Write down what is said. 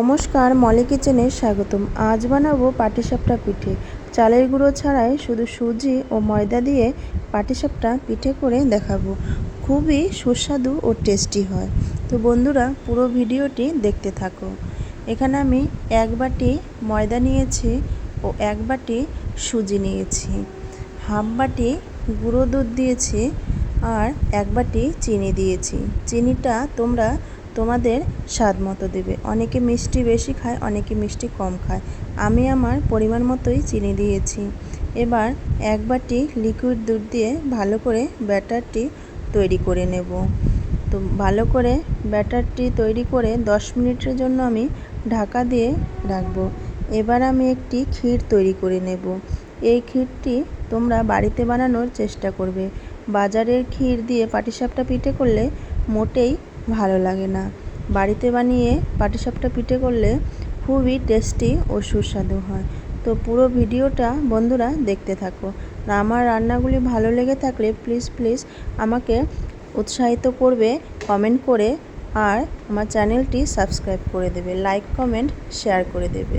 নমস্কার, মলি কিচেনে স্বাগতম। আজ বানাবো পাটিসাপটা পিঠে। চালের গুঁড়ো ছাড়াই শুধু সুজি ও ময়দা দিয়ে পাটিসাপটা পিঠে করে দেখাবো। খুবই সুস্বাদু ও টেস্টি হয়। তো বন্ধুরা, পুরো ভিডিওটি দেখতে থাকো। এখানে আমি এক বাটি ময়দা নিয়েছি ও এক বাটি সুজি নিয়েছি। হাফ বাটি গুঁড়ো দুধ দিয়েছি আর এক বাটি চিনি দিয়েছি। চিনিটা তোমরা তোমাদের স্বাদ মতো দেবে। অনেকে মিষ্টি বেশি খায়, অনেকে মিষ্টি কম খায়। আমি আমার পরিমাণ মতোই চিনি দিয়েছি। এবার এক বাটি লিকুইড দুধ দিয়ে ভালো করে ব্যাটারটি তৈরি করে নেব। তো ভালো করে ব্যাটারটি তৈরি করে দশ মিনিটের জন্য আমি ঢাকা দিয়ে রাখব। এবার আমি একটি ক্ষীর তৈরি করে নেব। এই ক্ষীরটি তোমরা বাড়িতে বানানোর চেষ্টা করবে। বাজারের ক্ষীর দিয়ে পাটিসাপটা পিঠে করলে মোটেই ভালো লাগে না। বাড়িতে বানিয়ে পাটিসাপটা পিঠে করলে খুবই টেস্টি ও সুস্বাদু হয়। তো পুরো ভিডিওটা বন্ধুরা দেখতে থাকো। আমার রান্নাগুলি ভালো লেগে থাকলে প্লিজ প্লিজ আমাকে উৎসাহিত করবে কমেন্ট করে, আর আমার চ্যানেলটি সাবস্ক্রাইব করে দেবে লাইক কমেন্ট শেয়ার করে দেবে।